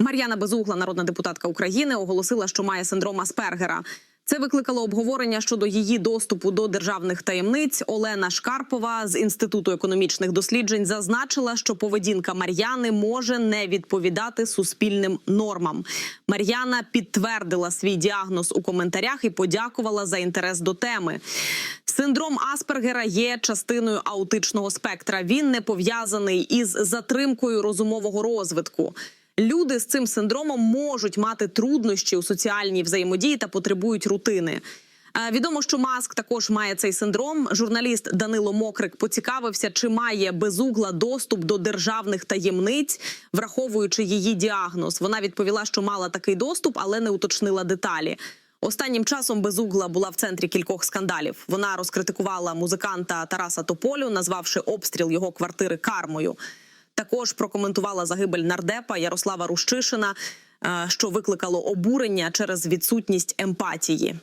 Мар'яна Безугла, народна депутатка України, оголосила, що має синдром Аспергера. Це викликало обговорення щодо її доступу до державних таємниць. Олена Шкарпова з інституту економічних досліджень зазначила, що поведінка Мар'яни може не відповідати суспільним нормам. Мар'яна підтвердила свій діагноз у коментарях і подякувала за інтерес до теми. Синдром Аспергера є частиною аутичного спектра. Він не пов'язаний із затримкою розумового розвитку. Люди з цим синдромом можуть мати труднощі у соціальній взаємодії та потребують рутини. Е, Відомо, що Маск також має цей синдром. Журналіст Данило Мокрик поцікавився, чи має безугла доступ до державних таємниць, враховуючи її діагноз. Вона відповіла, що мала такий доступ, але не уточнила деталі. Останнім часом безугла була в центрі кількох скандалів. Вона розкритикувала музиканта Тараса Тополю, назвавши обстріл його квартири кармою. Також прокоментувала загибель нардепа Ярослава Рущишина, е, що викликало обурення через відсутність емпатії.